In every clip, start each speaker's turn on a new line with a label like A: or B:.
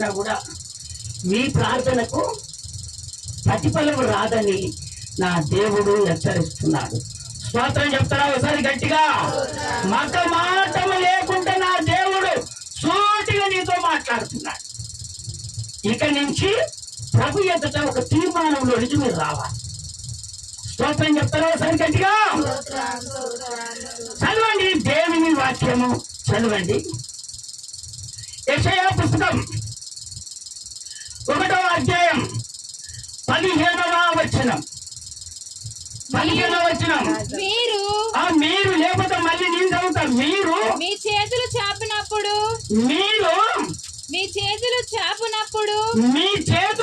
A: కూడా మీ ప్రార్థనకు ప్రతిఫలం రాదని నా దేవుడు హెచ్చరిస్తున్నాడు. స్తోత్రం చెప్తారా? ఒకసారి గట్టిగా. మత మాటం లేకుంటే నా దేవుడు సూటిగా నీతో మాట్లాడుతున్నాడు. ఇక నుంచి ప్రభు ఎదుట ఒక తీర్మానంలో నుంచి మీరు రావాలి. స్తోత్రం చెప్తారా? ఒకసారి గట్టిగా. చదవండి దేవుని వాక్యము. చదవండి. యెషయా పుస్తకం. ఒకటో అధ్యాయం పదిహేనవ వచనం. పదిహేనవ వచనం.
B: మీరు
A: ఆ మీరు లేకపోతే మళ్ళీ నేను చదువుతా. మీరు
B: మీ చేతులు చాపినప్పుడు
A: మీరు
B: మీ చేతులు చాపునప్పుడు
A: మీ చేతులు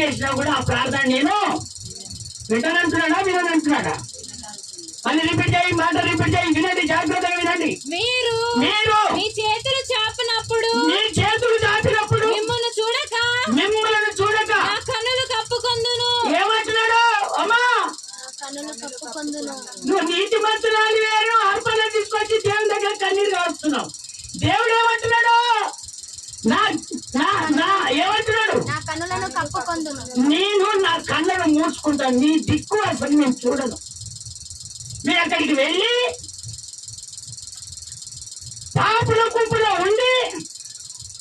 A: చేసినా కూడా ఆ ప్రార్థన నేను వింటానంటున్నాడా విననంటున్నాడా? మళ్ళీ రిపీట్ చేయి మాట రిపీట్ చేయి వినండి జాగ్రత్తగా వినండి.
B: మీరు
A: మీరు
B: మీ చేతులు చాపినప్పుడు
A: మీ చేతులు దాటినప్పుడు
B: మిమ్మల్ని చూడక
A: మిమ్మల్ని చూడక
B: నా కన్నులు కప్పుకొందును.
A: ఏమంటున్నాడు? అమ్మా!
B: కన్నులు కప్పుకొందును.
A: నువ్వు నీతి మంత్రాలు వేరు అర్పణ తీసుకొచ్చి దేవుని దగ్గర కన్నీరు కాస్తున్నావు. దేవుడు ఏమంటున్నాడు? నా నా నా ఏమంటున్నాడు?
B: కన్నులను కప్పుకొందును.
A: నేను నా కళ్ళను మూసుకుంటాను నీ దిక్కు అసలు నేను చూడను. మీరు అక్కడికి వెళ్ళి పాపుల గుంపులో ఉండి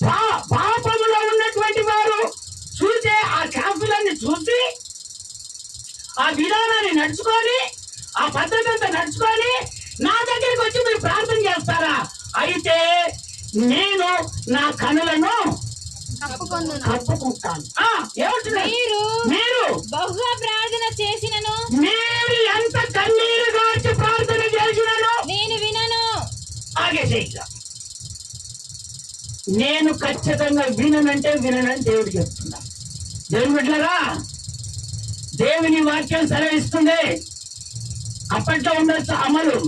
A: పా- పాపములో ఉన్నటువంటి వారు చూసే ఆ క్యాంపులన్నీ చూసి ఆ విధానాన్ని నడుచుకొని ఆ పద్ధతి అంతా నడుచుకొని నా దగ్గరికి వచ్చి మీరు ప్రార్థన చేస్తారా? అయితే నేను నా కనులను
B: మీరు
A: మీరు
B: బహుగా ప్రార్థన చేసినను.
A: మీరు ఎంత కన్నీరు గార్చి ప్రార్థన చేసినాను?
B: నేను వినను.
A: ఆగేసే నేను ఖచ్చితంగా విననంటే విననని దేవుడు చెప్తున్నా. దేవుని బిడ్డలారా దేవుని వాక్యం సెలవిస్తుంది. అప్పట్లో ఉండొచ్చు అమలు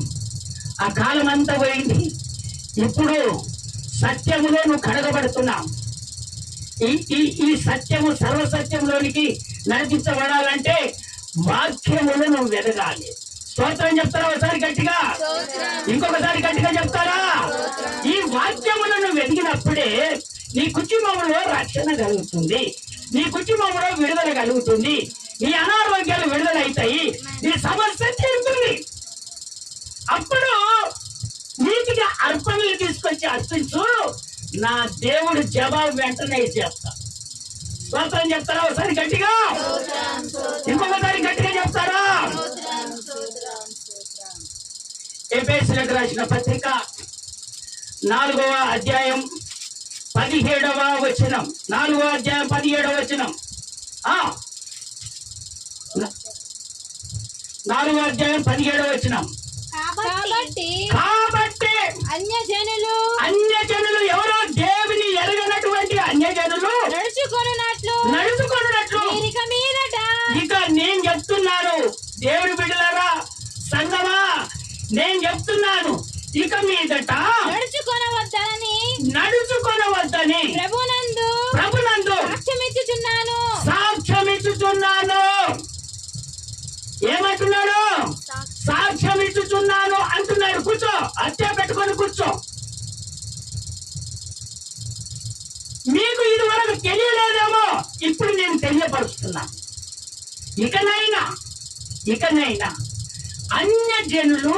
A: ఆ కాలం అంతా పోయింది. ఇప్పుడు సత్యములో నువ్వు కడగబడుతున్నావు. ఈ ఈ ఈ సత్యము సర్వసత్యంలోనికి నడిపించబడాలంటే వాక్యములు నువ్వు వెదగాలి. స్తోత్రం చెప్తారా ఒకసారి గట్టిగా? ఇంకొకసారి గట్టిగా చెప్తారా? ఈ వాక్యములను వెదిగినప్పుడే నీ కుటుంబంలో రక్షణ కలుగుతుంది. నీ కుటుంబంలో విడుదల కలుగుతుంది. నీ అనారోగ్యాలు విడుదల అవుతాయి నీ సమస్య తీరుతుంది. అప్పుడు నీటిగా అర్పణలు తీసుకొచ్చి అర్పించు. నా దేవుడు జవాబు వెంటనే చేస్తా. స్వంతం చెప్తారా? ఒకసారి గట్టిగా? ఇంకొకసారి గట్టిగా చెప్తారా? ఎపేసులకు రాసిన పత్రిక నాలుగవ అధ్యాయం పదిహేడవ వచనం. నాలుగవ అధ్యాయం పదిహేడవ వచనం. ఆ? నాలుగవ అధ్యాయం పదిహేడవ వచనం.
B: కాబట్టి
A: కాబట్టి
B: అన్యజనులు
A: అన్యజనులు ఎవరో దేవుని ఎరగనటువంటి అన్యజనులు
B: నడుచుకొనున్నట్లు
A: నడుచుకున్నట్లు
B: మీరిక మీదట.
A: ఇక నేను చెప్తున్నాను. దేవుడి బిడ్డలారా సంగమా నేను చెప్తున్నాను. ఇక మీదట
B: నడుచుకొనవద్దనని
A: నడుచుకొనవద్దని
B: ప్రభునందు
A: ప్రభునందు
B: సాక్ష్యమిచ్చుచున్నాను.
A: సాక్ష్యమిచ్చుచున్నాను. సాక్ష్యమిచ్చుచున్నాను అంటున్నాడు. కూర్చో. అత్తే పెట్టుకొని కూర్చో. మీకు ఇది వరకు తెలియలేదేమో ఇప్పుడు నేను తెలియపరుస్తున్నా. ఇకనైనా ఇకనైనా అన్య జనులు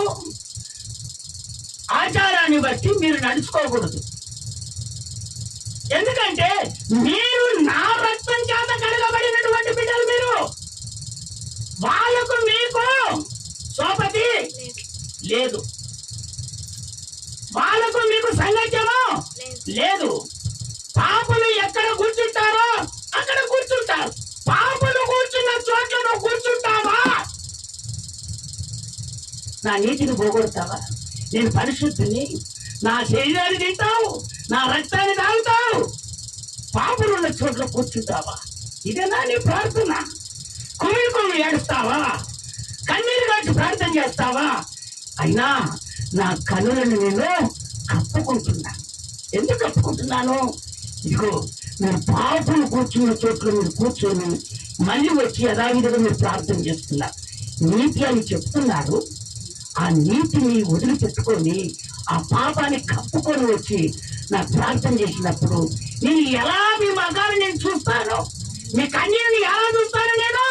A: ఆచారాన్ని బట్టి మీరు నడుచుకోకూడదు. ఎందుకంటే మీరు నా రక్తం చేత కడగబడినటువంటి బిడ్డలు మీరు. వాళ్ళకు మీకు సోపతి లేదు. వాళ్ళకు మీకు సంగత్యము లేదు. పాపులు ఎక్కడ కూర్చుంటారో అక్కడ కూర్చుంటారు. పాపులు కూర్చున్న చోట్ల నువ్వు కూర్చుంటావా? నా నీతిని పోగొడతావా? నేను పరిశుద్ధిని. నా శరీరాన్ని తింటావు. నా రక్తాన్ని తాగుతావు. పాపులు ఉన్న చోట్ల కూర్చుంటావా? ఇదేనా నీ ప్రార్థన? కుమిలి కుమిలి ఏడుస్తావా? కన్నీరు కాచి ప్రార్థన చేస్తావా? అయినా నా కనులను నేను కప్పుకుంటున్నాను ఎందుకు కప్పుకుంటున్నాను? ఇదిగో మీరు పాపలు కూర్చున్న చోట్ల మీరు కూర్చొని మళ్ళీ వచ్చి యథావిధిగా మీరు ప్రార్థన చేస్తున్నారు నీతి అని చెప్తున్నారు. ఆ నీతిని వదిలిపెట్టుకొని ఆ పాపాన్ని కప్పుకొని వచ్చి నాకు ప్రార్థన చేసినప్పుడు నేను ఎలా మీ మగాన్ని నేను చూస్తాను? మీ కన్నీరుని ఎలా చూస్తాను నేను?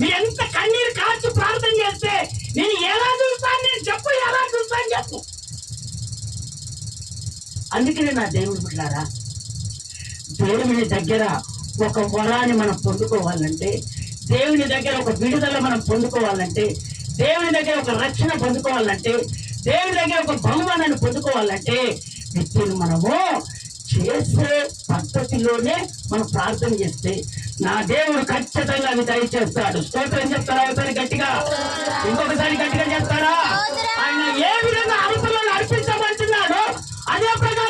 A: మీరు ఎంత కన్నీరు కాచి ప్రార్థన చేస్తే నేను ఎలా చూస్తాను నేను చెప్పు ఎలా చూస్తాను చెప్పు అందుకనే నా దేవుడు బిడ్డారా దేవుని దగ్గర ఒక వరాన్ని మనం పొందుకోవాలంటే దేవుని దగ్గర ఒక విడుదల మనం పొందుకోవాలంటే దేవుని దగ్గర ఒక రక్షణ పొందుకోవాలంటే దేవుని దగ్గర ఒక బహుమానాన్ని పొందుకోవాలంటే వ్యక్తిని మనము చేసే పద్ధతిలోనే మనం ప్రార్థన చేస్తే నా దేవుడు ఖచ్చితంగా అది దయచేస్తాడు. స్తోత్రం చెప్తారా? ఒకసారి గట్టిగా. ఇంకొకసారి గట్టిగా చెప్తారా? ఆయన ఏ విధంగా అర్పణలు అర్పించమంటున్నాడో అదే ప్రకారం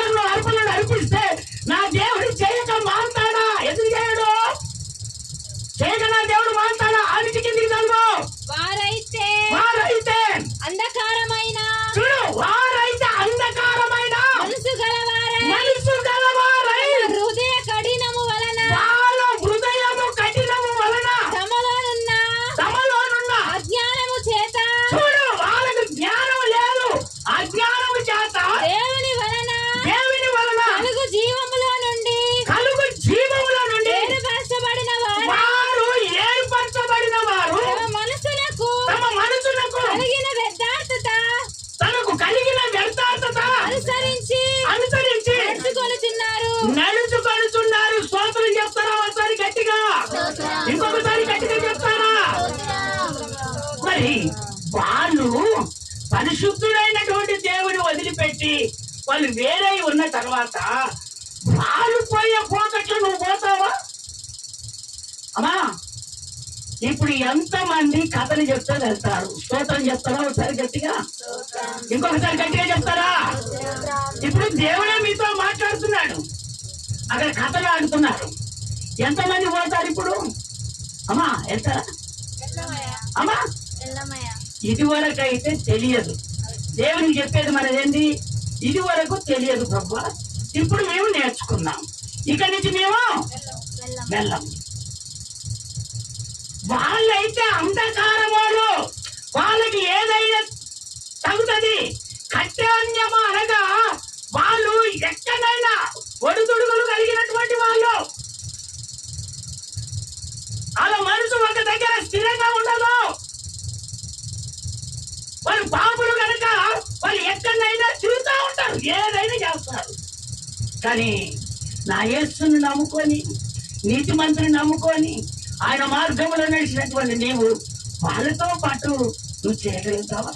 B: వేరే
A: ఉన్న తర్వాత వాళ్ళు పోయే పోకట్లు నువ్వు పోతావా? అమ్మా ఇప్పుడు ఎంతమంది కథలు చెప్తే వెళ్తారు? స్తోత్రం చెప్తారా? ఒకసారి గట్టిగా? ఇంకొకసారి గట్టిగా చెప్తారా? ఇప్పుడు దేవుడే మీతో మాట్లాడుతున్నాడు. అక్కడ కథలు ఆడుతున్నారు. ఎంతమంది పోతారు ఇప్పుడు? అమ్మా వెళ్తారా అమ్మా ఇది వరకు అయితే తెలియదు. దేవునికి చెప్పేది మనదేంటి? ఇది వరకు తెలియదు ప్రభు. ఇప్పుడు మేము నేర్చుకున్నాం. ఇక నుంచి మేము వెళ్ళం. వాళ్ళైతే అంధకారమోడు వాళ్ళకి ఏదైనా తగుతుంది. కట్టాన్యమ అనగా వాళ్ళు ఎక్కడైనా ఒడుదుడుగులు కలిగినటువంటి వాళ్ళు. వాళ్ళ మనసు ఒక దగ్గర స్థిరంగా ఉండదు. వాళ్ళు పాపులు కనుక వాళ్ళు ఎక్కడైనా తిరుగుతూ ఉంటారు ఏదైనా చేస్తారు. కానీ నా యేసుని నమ్ముకొని నీతి మంత్రిని నమ్ముకొని ఆయన మార్గంలో నడిచినటువంటి నీవు వాళ్ళతో పాటు నువ్వు చేయగలుగుతావా?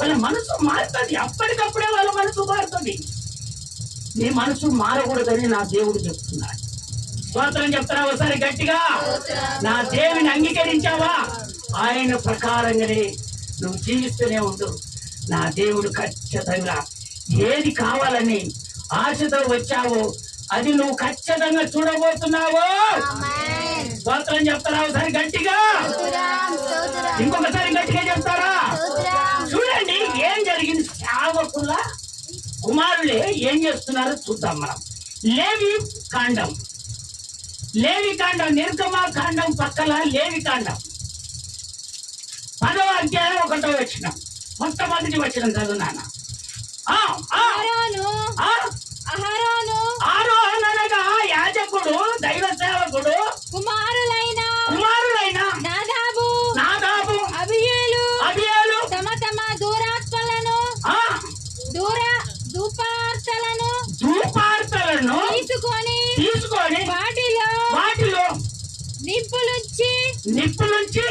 A: వాళ్ళ మనసు మారుతుంది అప్పటికప్పుడే వాళ్ళ మనసు మారుతుంది. నీ మనసు మారకూడదని నా దేవుడు చెప్తున్నాడు. స్తోత్రం చెప్తారా ఒకసారి గట్టిగా? నా దేవుని అంగీకరించావా? ఆయన ప్రకారంగానే నువ్వు జీవిస్తూనే ఉండు. నా దేవుడు ఖచ్చితంగా ఏది కావాలని ఆశతో వచ్చావో అది నువ్వు ఖచ్చితంగా చూడబోతున్నావు. స్తోత్రం చెప్తారా ఒకసారి గట్టిగా? ఇంకొకసారి గట్టిగా చెప్తారా? చూడండి ఏం జరిగింది? సేవకుల కుమారులే ఏం చేస్తున్నారో? చూద్దాం మనం. లేవి కాండం. లేవి కాండం నిర్గమా కాండం పక్కల లేవి కాండం. పదవ అధ్యాయం ఒకటో వచ్చిన మొట్టమొదటి వచ్చిన చదువు నాన్న. ఆరోహణనగా యాజకుడు దైవ సేవకుడు
B: కుమారులైన
A: కుమారుడైన
B: నాదాబు
A: నాదాబు
B: అభియేలు
A: అభియాలు
B: తమ తమ దూరాత్మలను
A: ఆ.
B: దూర ధూపార్తలను
A: ధూపార్తలను
B: తీసుకొని
A: తీసుకొని
B: వాటిలో
A: వాటిలో
B: నిప్పులుంచి
A: నిప్పులుంచి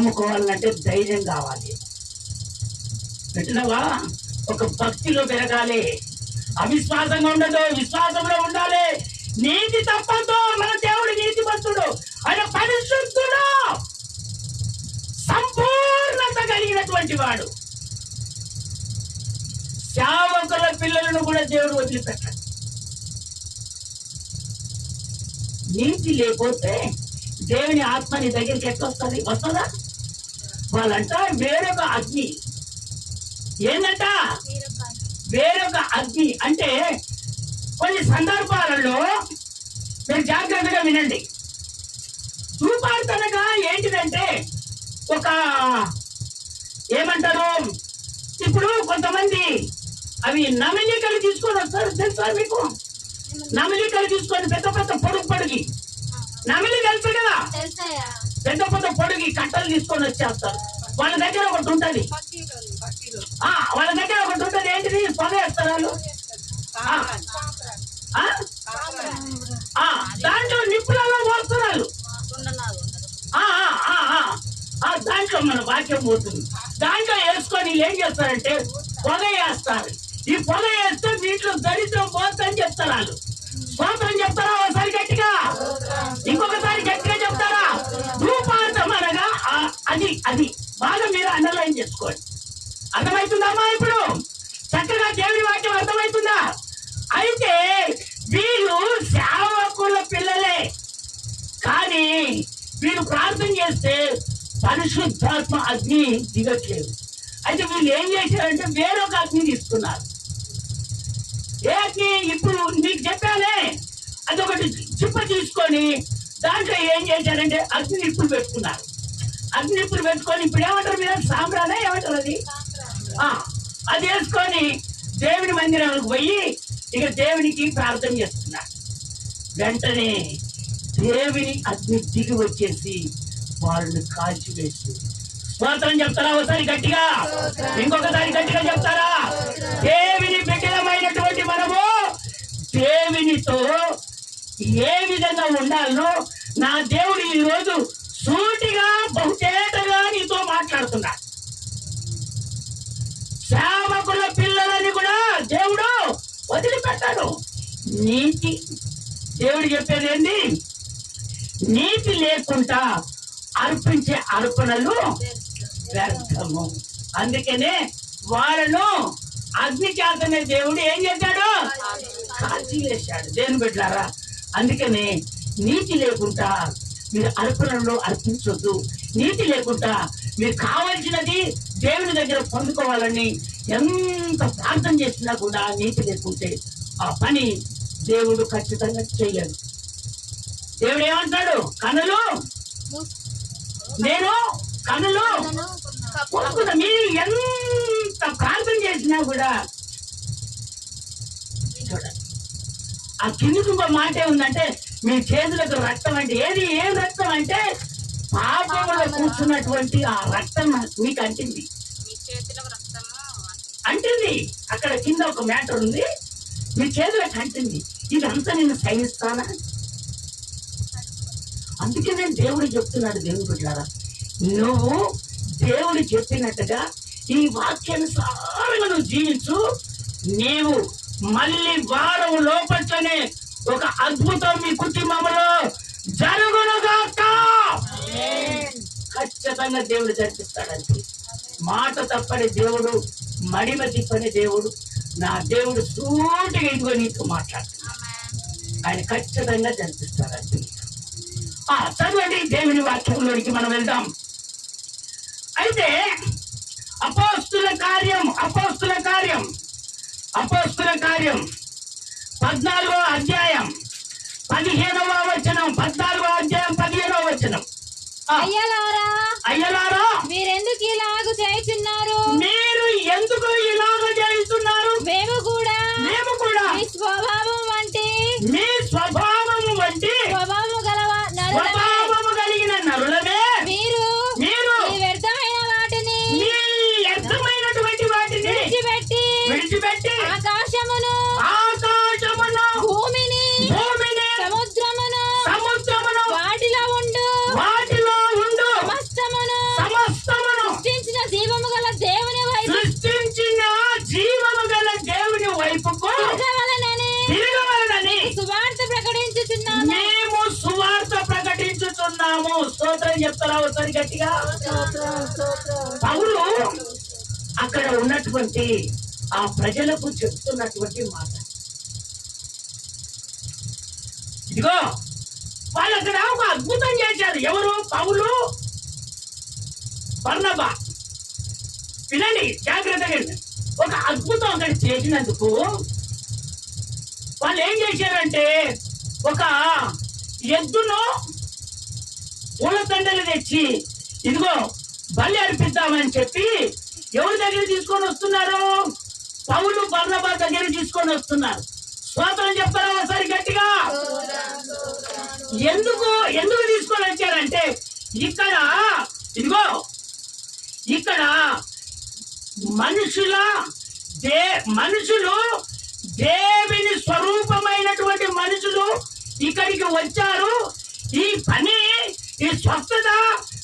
A: అమ్ముకోవాలంటే ధైర్యం కావాలి. పెట్టినవా? ఒక భక్తిలో పెరగాలి. అవిశ్వాసంగా ఉండదు విశ్వాసంలో ఉండాలి. నీతి తప్పతో మన దేవుడు నీతిమంతుడు. ఆయన పరిశుద్ధుడు. సంపూర్ణత కలిగినటువంటి వాడు. సేవకుల పిల్లలను కూడా దేవుడు వదిలిపెట్టాడు. నీతి లేకపోతే దేవుని ఆత్మ నీ దగ్గరికి ఎట్లా వస్తుంది వస్తుందా? వాళ్ళంట వేరొక అగ్ని. ఏంటంట వేరొక అగ్ని. అంటే కొన్ని సందర్భాలలో మీరు జాగ్రత్తగా వినండి. చూపాడుతనగా ఏంటిదంటే ఒక ఏమంటారు? ఇప్పుడు కొంతమంది అవి నమిలికలు తీసుకొని వస్తారు. తెలుసా మీకు? నమిలికలు తీసుకొని పెద్ద పెద్ద పొడుగు పొడిగి. నమిలి తెలుసు కదా పెద్ద పెద్ద పొడిగి కట్టలు తీసుకొని వచ్చేస్తారు. వాళ్ళ దగ్గర ఒకటి ఉంటది. వాళ్ళ దగ్గర ఒకటి ఉంటది. ఏంటిది? పొగ వేస్తారు. వాళ్ళు దాంట్లో నిప్పులలో పోస్తున్నారు దాంట్లో మన వాక్యం పోతుంది. దాంట్లో వేసుకొని ఏం చేస్తారంటే పొగ వేస్తారు. ఈ పొగ వేస్తే దీంట్లో దరిద్రం పోతుందని చెప్తారు వాళ్ళు. స్తోత్రం చెప్తారా? ఒకసారి గట్టిగా. ఇంకొకసారి గట్టిగా చెప్తారా? అది అది. బాగా మీరు అండర్లైన్ చేసుకోండి. అర్థమవుతుందమ్మా ఇప్పుడు? చక్కగా దేవుడి వాక్యం అర్థమవుతుందా? అయితే వీళ్ళు సేవకుల పిల్లలే. కానీ వీళ్ళు ప్రార్థన చేస్తే పరిశుద్ధాత్మ అగ్ని దిగట్లేదు. అయితే వీళ్ళు ఏం చేశారంటే వేరొక అగ్ని తీసుకున్నారు. ఏ అగ్ని? ఇప్పుడు మీకు చెప్పానే అదొకటి చిప్ప తీసుకొని దాంట్లో ఏం చేశారంటే అగ్ని ఇప్పుడు పెట్టుకున్నారు. అగ్ని పెట్టుకొని ఇప్పుడు ఏమంటారు మీరు? సాంబ్రానే? ఏమంటారు అది? అది వేసుకొని దేవుని మందిరానికి పోయి ఇక దేవునికి ప్రార్థన చేస్తున్నారు. వెంటనే దేవుని అగ్ని దిగి వచ్చేసి వాళ్ళని కాల్చివేసి స్తోత్రం చెప్తారా? ఒకసారి గట్టిగా. ఇంకొకసారి గట్టిగా చెప్తారా? దేవుని బిడ్డలమైనటువంటి మనము దేవునితో ఏ విధంగా ఉండాలనో నా దేవుడు ఈ వదిలిపెట్టాడు నీతి దేవుడు చెప్పేది ఏంటి నీతి లేకుండా అర్పించే అర్పణలు వ్యర్థము. అందుకనే వాళ్ళను అగ్నిచేతనే దేవుడు ఏం చేశాడు? కాల్చివేశాడు దేని పెట్టారా అందుకనే నీతి లేకుండా మీరు అర్పణలో అర్పించొద్దు. నీతి లేకుండా మీరు కావలసినది దేవుని దగ్గర పొందుకోవాలని ఎంత ప్రార్థన చేసినా కూడా నీతి లేకుంటే ఆ పని దేవుడు ఖచ్చితంగా చేయడు. దేవుడు ఏమంటాడు కనులు నేను కనులు కొనుక్కున్న మీరు ఎంత ప్రార్థన చేసినా కూడా చూడండి. ఆ కిందికి మాట ఏముందంటే మీ చేతులకు రక్తం అంటే ఏది? ఏం రక్తం అంటే పాపంలో కూర్చున్నటువంటి ఆ రక్తం మీకు అంటింది అంటింది. అక్కడ కింద ఒక మ్యాటర్ ఉంది. మీ చేతులకు కంటింది ఇదంతా నేను సహిస్తానా? అందుకే నేను దేవుడు చెప్తున్నాడు దేవుని బిడ్డారా నువ్వు దేవుడు చెప్పినట్టుగా ఈ వాక్యానుసారంగా నువ్వు జీవించు. నీవు మళ్ళీ వారం లోపట్లనే ఒక అద్భుతం మీ కుటుంబంలో జరుగునుగాక. ఖచ్చితంగా దేవుడు జరిపిస్తాడంటే మాట తప్పని దేవుడు మడిమ తిప్పని దేవుడు. నా దేవుడు సూటిగా ఇదిగో నీతో మాట్లాడుతున్నాడు. ఆయన ఖచ్చితంగా జరిపిస్తాడంటే ఆ చదవండి దేవుని వాక్యంలోనికి మనం వెళ్దాం. అయితే అపోస్తుల కార్యం అపోస్తుల కార్యం అపోస్తుల కార్యం. పద్నాలుగో అధ్యాయం పదిహేనవ వచనం పద్నాలుగో అధ్యాయం పదిహేనవ వచనం.
B: అయ్యలారా
A: అయ్యలారా
B: మీరెందుకు ఇలాగు చేయుచున్నారు?
A: మీరు ఎందుకు ఇలాగ
B: కూడా మీ
A: పౌరు అక్కడ ఉన్నటువంటి ఆ ప్రజలకు చెప్తున్నటువంటి మాట. ఇదిగో వాళ్ళు అక్కడ ఒక అద్భుతం చేశారు. ఎవరు? పౌలు బర్నబా. వినండి జాగ్రత్తగా ఒక అద్భుతం అక్కడ చేసినందుకు వాళ్ళు ఏం చేశారంటే ఒక ఎద్దును పూలదండలు తెచ్చి ఇదిగో బలి అర్పిద్దామని చెప్పి ఎవరి దగ్గర తీసుకొని వస్తున్నారు? పౌలు బర్ణబా దగ్గర తీసుకొని వస్తున్నారు. స్తోత్రం చెప్తారా ఒకసారి గట్టిగా? ఎందుకు ఎందుకు తీసుకొని వచ్చారంటే ఇక్కడ ఇదిగో ఇక్కడ మనుషుల దే మనుషులు దేవిని స్వరూపమైనటువంటి మనుషులు ఇక్కడికి వచ్చారు. ఈ పని ఈ స్వస్థత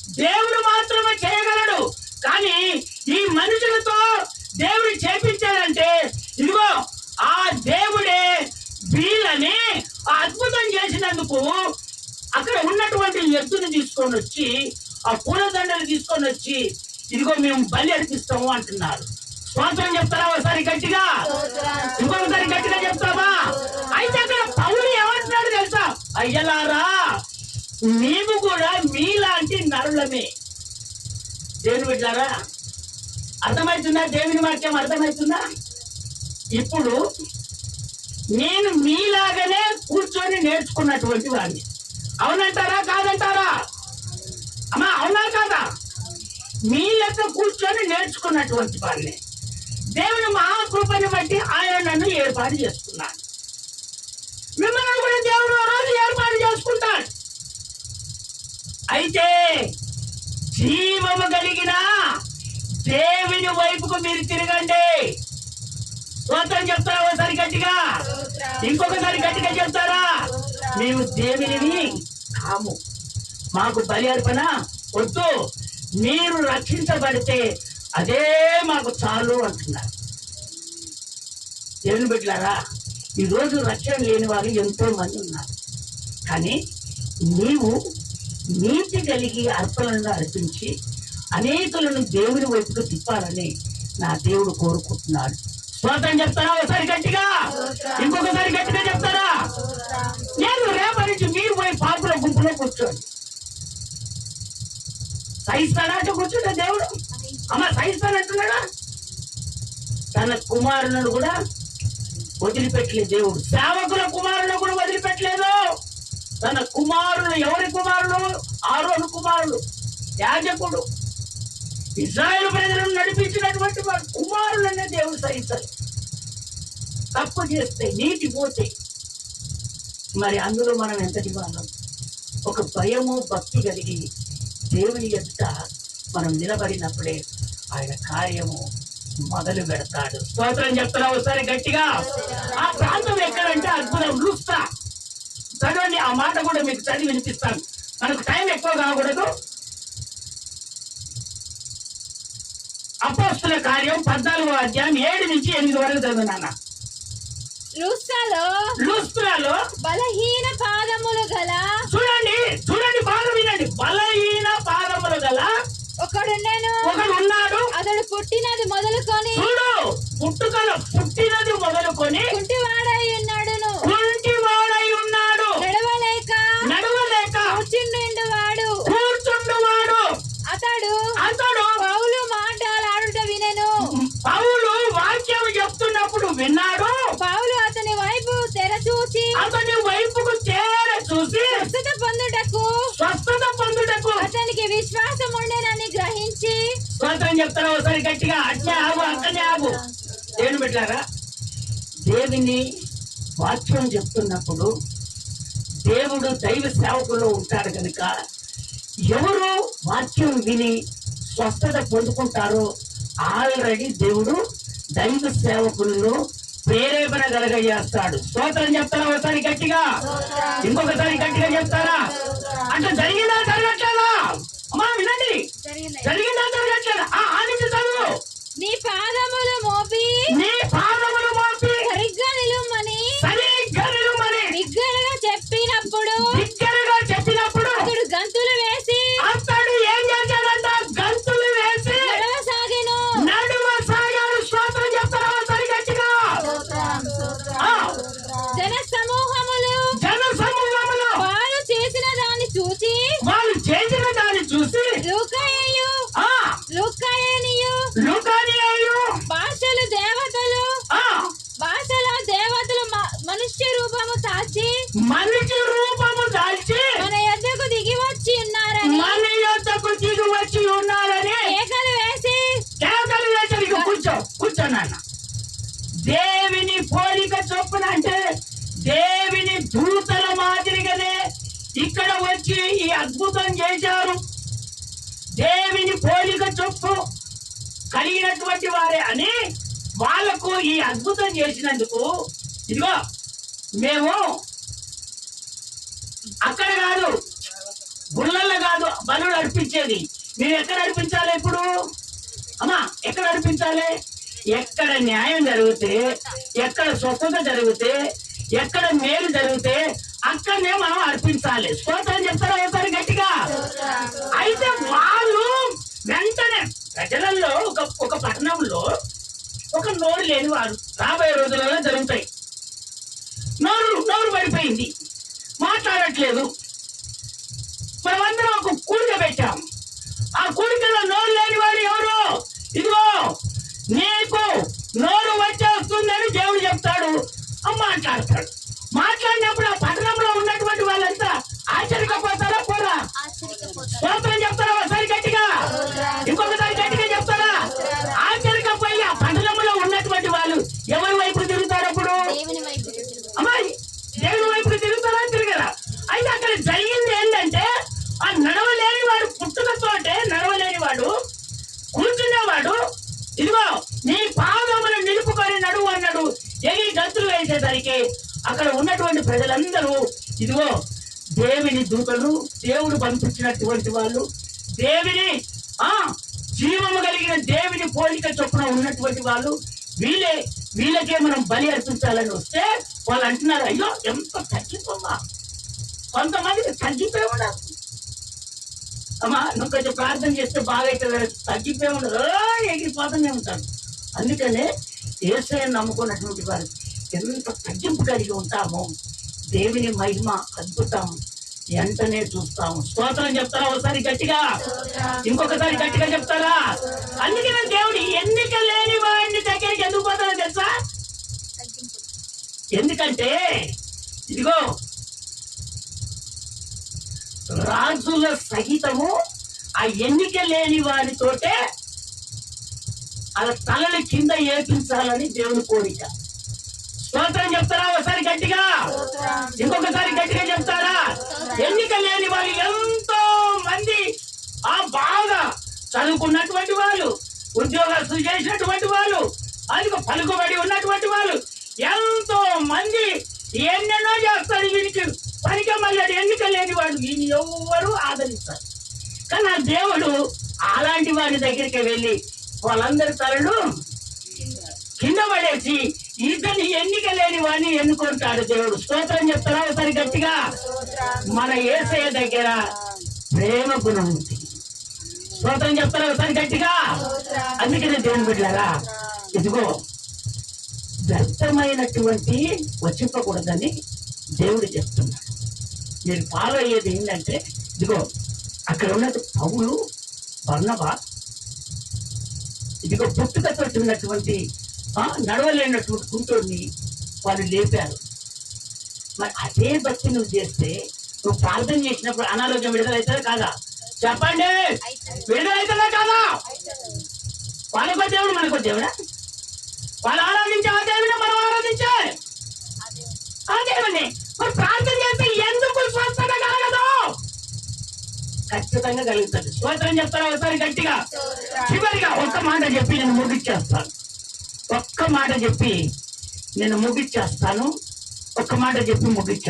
A: దేవుడు మాత్రమే చేయగలడు. కానీ ఈ మనుషులతో దేవుడు చేపించాడంటే ఇదిగో ఆ దేవుడే వీళ్ళని ఆ అద్భుతం చేసినందుకు అక్కడ ఉన్నటువంటి ఎద్దుని తీసుకొని వచ్చి ఆ పూలదండలు తీసుకొని వచ్చి ఇదిగో మేము బలి అర్పిస్తాము అంటున్నారు. స్వాతంత్రం చెప్తారా ఒకసారి గట్టిగా? ఇంకొకసారి గట్టిగా చెప్తావా? అయితే అక్కడ పౌరులు ఏమంటున్నాడు తెలుసా? అయ్యలారా మేము కూడా మీలాంటి నరులమే. దేవుని బిడ్డారా అర్థమవుతుందా? దేవుని వాక్యం అర్థమవుతుందా? ఇప్పుడు నేను మీలాగనే కూర్చొని నేర్చుకున్నటువంటి వాడిని. అవునంటారా? కాదంటారా? అమ్మా అవునా కాదా? మీ లెక్క కూర్చొని నేర్చుకున్నటువంటి వాడిని. దేవుని మహాకృపని బట్టి ఆయన నన్ను ఏర్పాటు చేస్తున్నాను అయితే జీవము కలిగిన దేవుని వైపుకు మీరు తిరగండి. మొత్తం చెప్తారా ఒకసారి గట్టిగా? ఇంకొకసారి గట్టిగా చెప్తారా? మేము దేవునివి కాము. మాకు బలి అర్పణ వద్దు. మీరు రక్షించబడితే అదే మాకు చాలు అంటున్నారు. దేవుని బిడ్డలారా ఈరోజు రక్షణ లేని వారు ఎంతో మంది ఉన్నారు. కానీ నీవు నీతి కలిగి అర్పణలను అర్పించి అనేకులను దేవుని వైపుకు తిప్పాలని నా దేవుడు కోరుకుంటున్నాడు. స్తోత్రం చెప్తారా? ఒకసారి గట్టిగా. ఇంకొకసారి గట్టిగా చెప్తారా? నేను రేపటి నుంచి మీరు పోయి పాపుల గుంపులో కూర్చోండి. సహిస్తాడా కూర్చుంటే దేవుడు? అమ్మ సహిస్తానంటున్నాడా తన కుమారులను కూడా వదిలిపెట్టలేదు దేవుడు. సేవకుల కుమారులను కూడా వదిలిపెట్టలేదు. తన కుమారులు ఎవరి కుమారులు? ఆరోను కుమారులు యాజకుడు. ఇజ్రాయెల్ ప్రజలను నడిపించినటువంటి వాడు కుమారులనే దేవుడు సహిస్తారు తప్పు చేస్తే నీటి పోతే మరి అందులో మనం ఎంతటి వాళ్ళం? ఒక భయము భక్తి కలిగి దేవుని ఎదుట మనం నిలబడినప్పుడే ఆయన కార్యము మొదలు పెడతాడు. స్తోత్రం చెప్తారా ఒకసారి గట్టిగా. ఆ ప్రాంతం ఎక్కడంటే అద్భుతం. లూస్తా ఆ మాట కూడా మీకు చదివి వినిపిస్తాను. మనకు టైం ఎక్కువ కాకూడదు. అపోస్తుల కార్యం పద్నాలుగో అధ్యాయం ఏడు నుంచి ఎనిమిది వరకు చదువునాన్న
B: లుస్సలో
A: లూస్త్రాలో
B: బలహీన పాదములు గల
A: చూడండి చూడండి బాగా వినండి. బలహీన పాదములు గల
B: ఒకడుండెను.
A: ఒకడు ఉన్నాడు
B: అతడు పుట్టినది మొదలుకొని
A: చూడు పుట్టుకల పుట్టినది మొదలుకొని
B: కుంటివాడై ఉన్నాడును
A: విన్నాడు?
B: పౌలు అతని వైపు తెర చూచి
A: అతని వైపుకు చేర చూసి
B: స్వస్థత పొందుటకు
A: స్వస్థత పొందుటకు.
B: అతనికి విశ్వాసం ఉండేనని గ్రహించి
A: స్తోత్రం చెప్తారా ఒకసారి గట్టిగా అట్నే ఆగు అక్కనే ఆగు. దేవుని పెట్టారా దేవుని వాక్యం చెప్తున్నప్పుడు దేవుడు దైవ సేవకుల్లో ఉంటాడు కనుక ఎవరు వాక్యం విని స్వస్థత పొందుకుంటారో ఆల్రెడీ దేవుడు దైవ సేవకులను ప్రేరేపణ కలగజేస్తాడు. స్తోత్రం చెప్తారా? ఒకసారి గట్టిగా. ఇంకొకసారి గట్టిగా చెప్తారా? అంటే జరిగిందా? జరగట్లేదా? అమ్మా వినండి. జరిగిందా. జరగట్లేదా? ఆ ఆనికి చదువు.
B: నీ పాదములు మోపి.
A: నీ పాదములు చొప్పు కలిగినటువంటి వారే అని వాళ్ళకు ఈ అద్భుతం చేసినందుకు ఇదిగో మేము అక్కడ కాదు గుళ్ళల్లో కాదు బలు అర్పించేది. మేము ఎక్కడ అర్పించాలి ఇప్పుడు? అమ్మా ఎక్కడ అర్పించాలి? ఎక్కడ న్యాయం జరిగితే ఎక్కడ స్వస్థత జరిగితే ఎక్కడ మేలు జరిగితే అక్కడనే మనం అర్పించాలి. స్తోత్రం చెప్తారా ఒకసారి గట్టిగా? అయితే వాళ్ళు వెంటనే ప్రజలలో ఒక ఒక పట్టణంలో ఒక నోరు లేని వారు రాబోయే రోజులలో జరుగుతాయి. నోరు నోరు పడిపోయింది. మాట్లాడట్లేదు. మనమందరం ఒక కూడిక పెట్టాం. ఆ కూడికలో నోరు లేని వాడు ఎవరు? ఇదిగో నీకు నోరు వచ్చేస్తుందని దేవుడు చెప్తాడు. ఆ మాట్లాడతాడు పంపించినటువంటి వాళ్ళు దేవిని ఆ జీవము కలిగిన దేవుని పోలిక చొప్పున ఉన్నటువంటి వాళ్ళు వీళ్ళే వీళ్ళకే మనం బలి అర్పించాలని వస్తే వాళ్ళు అంటున్నారు అయ్యో ఎంత తగ్గిపోమా కొంతమందికి తగ్గిపోయి ఉండదు అమ్మా నువ్వు కొంచెం ప్రార్థన చేస్తే బాగైతే తగ్గిపోయి ఉండదు ఎగిరిపోతూనే ఉంటారు. అందుకనే ఏసైని నమ్ముకున్నటువంటి వారు ఎంత తగ్గింపు కలిగి ఉంటామో దేవుని మహిమ అద్భుతం. వెంటనే చూస్తాము. స్తోత్రం చెప్తారా? ఒకసారి గట్టిగా. ఇంకొకసారి గట్టిగా చెప్తారా? అందుకనే దేవుడు ఎన్నిక లేని వాడిని దగ్గరికి ఎందుకు పోతాడో తెలుసా? ఎందుకంటే ఇదిగో రాజుల సహితము ఆ ఎన్నిక లేని వారితోటే అలా తలని కింద ఏపించాలని దేవుని కోరిక. స్తోత్రం చెప్తారా? ఒకసారి గట్టిగా. ఇంకొకసారి గట్టిగా చెప్తారా? ఎన్నిక లేని వాళ్ళు ఎంతో మంది. ఆ బాగా చదువుకున్నటువంటి వాళ్ళు ఉద్యోగస్తులు చేసినటువంటి వాళ్ళు అది పలుకుబడి ఉన్నటువంటి వాళ్ళు ఎంతో మంది ఎన్నెన్నో చేస్తారు వీరికి పనికి మళ్ళీ ఎన్నిక లేని వాడు వీని ఎవ్వరూ ఆదరిస్తారు. కానీ ఆ దేవుడు అలాంటి వాడి దగ్గరికి వెళ్ళి వాళ్ళందరి తలలు కింద పడేసి ఇతని ఎన్నిక లేని వాడిని ఎన్నుకుంటాడు దేవుడు. స్తోత్రం చెప్తారా? ఒకసారి గట్టిగా. మన ఏసయ్య దగ్గర ప్రేమ గుణం ఉంది. స్తోత్రం చెప్తారా? ఒకసారి గట్టిగా. అందుకనే దేవుని బిడ్డారా ఇదిగో వ్యర్థమైనటువంటి వచ్చింపకూడదని దేవుడు చెప్తున్నాడు. నేను ఫాలో అయ్యేది ఏంటంటే ఇదిగో అక్కడ ఉన్నది పౌలు వర్ణవ ఇదిగో పుట్టుకతో ఉన్నటువంటి నడవలేనటువంటి కుంటోడిని వాళ్ళు లేపారు. మరి అదే భక్తి నువ్వు చేస్తే నువ్వు ప్రార్థన చేసినప్పుడు అనారోగ్యం విడుదలవుతుందా కాదా? చెప్పండి. విడుదలవుతుందా కాదా? వాళ్ళకో దేవుడు మనకో దేవుడా వాళ్ళు ఆరాధించే ఆ దేవుడే మనం ఆరాధించే. ఆ దేవుడిని మరి ప్రార్థన చేస్తే ఎందుకు స్వస్థత కలగదు? ఖచ్చితంగా కలుగుతుంది. స్తోత్రం చెప్తారా? ఒకసారి గట్టిగా. చివరిగా ఒక్క మాట చెప్పి నేను ముగిచ్చేస్తాను ఒక్క మాట చెప్పి నేను ముగిచ్చేస్తాను ఒక్క మాట చెప్పి ముగిచ్చేస్తాను